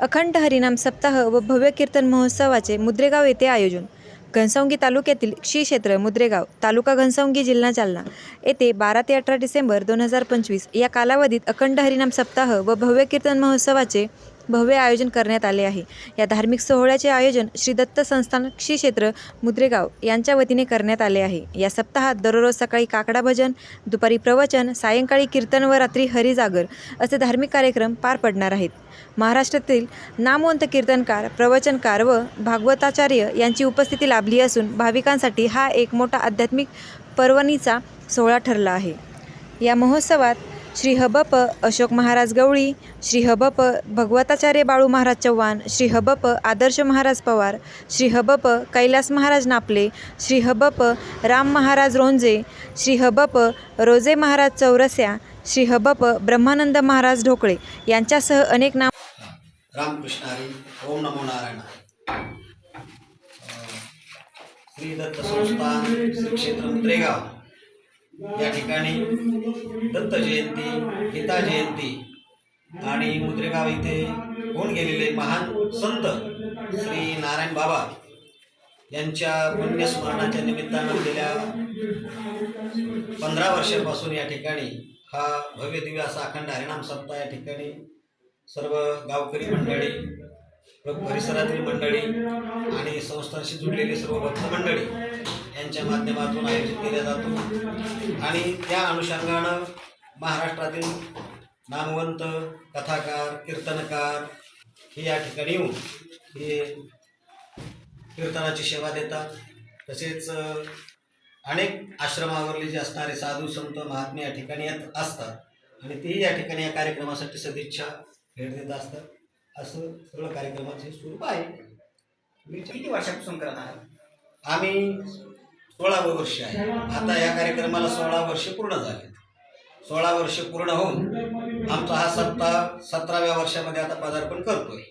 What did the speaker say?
अखंड हरिनाम सप्ताह व भव्य कीर्तन महोत्सवाचे मुद्रेगाव येथे आयोजन. घनसावंगी तालुक्यातील श्री क्षेत्र मुद्रेगाव तालुका घनसावंगी जिल्हा जालना येथे बारा ते अठरा डिसेंबर दोन हजार पंचवीस या कालावधीत अखंड हरिनाम सप्ताह व भव्य कीर्तन महोत्सवाचे भव्य आयोजन करण्यात आले आहे. या धार्मिक सोहळ्याचे आयोजन श्री दत्त संस्थान क्षेत्र मुद्रेगाव यांच्या वतीने करण्यात आले आहे. या सप्ताहात दररोज सकाळी काकडा भजन दुपारी प्रवचन सायंकाळी कीर्तन व रात्री हरिजागर असे धार्मिक कार्यक्रम पार पडणार आहेत. महाराष्ट्रातील नामवंत कीर्तनकार प्रवचनकार व भागवताचार्य यांची उपस्थिती लाभली असून भाविकांसाठी हा एक मोठा आध्यात्मिक पर्वणीचा सोहळा ठरला आहे. या महोत्सवात श्री हबप अशोक महाराज गवळी श्री हबप भगवताचार्य बाळू महाराज चव्हाण श्री हबप आदर्श महाराज पवार श्री हबप कैलास महाराज नापले श्री हबप राम महाराज रोंजे श्री हबप रोजे महाराज चौरस्या श्री हबप ब्रह्मानंद महाराज ढोकळे यांच्यासह अनेक नाम रामकृष्ण हरी ओम नमो नारायण. श्री दत्त संस्थान श्री क्षेत्र त्रेगाव. या ठिकाणी दत्त जयंती गीता जयंती आणि मुद्रेगाव इथे होऊन गेलेले महान संत श्री नारायण बाबा यांच्या पुण्यस्मरणाच्या निमित्तानं गेल्या पंधरा वर्षापासून या ठिकाणी हा भव्य दिव्य असा अखंड हरिणाम सप्ताह या ठिकाणी सर्व गावकरी मंडळी परिसरातील मंडळी आणि संस्थांशी जुडलेली सर्व भक्त मंडळी यांच्या माध्यमातून आयोजित केला जातो. आणि त्या अनुषंगानं महाराष्ट्रातील नामवंत कथाकार कीर्तनकार हे या ठिकाणी येऊन हे कीर्तनाची सेवा देतात. तसेच अनेक आश्रमावरले जे असणारे साधू संत महात्मे या ठिकाणी येत असतात. आणि तेही या ठिकाणी या कार्यक्रमासाठी सदिच्छा भेट देत असतात. असं सगळं कार्यक्रमाचे स्वरूप आहे. मी किती वर्षापासून करत आहात? आम्ही सोळावं वर्ष आहे. आता या कार्यक्रमाला सोळा वर्ष पूर्ण झाले. सोळा वर्ष पूर्ण होऊन आमचा हा सत्ता सतराव्या वर्षामध्ये आता पदार्पण करतोय.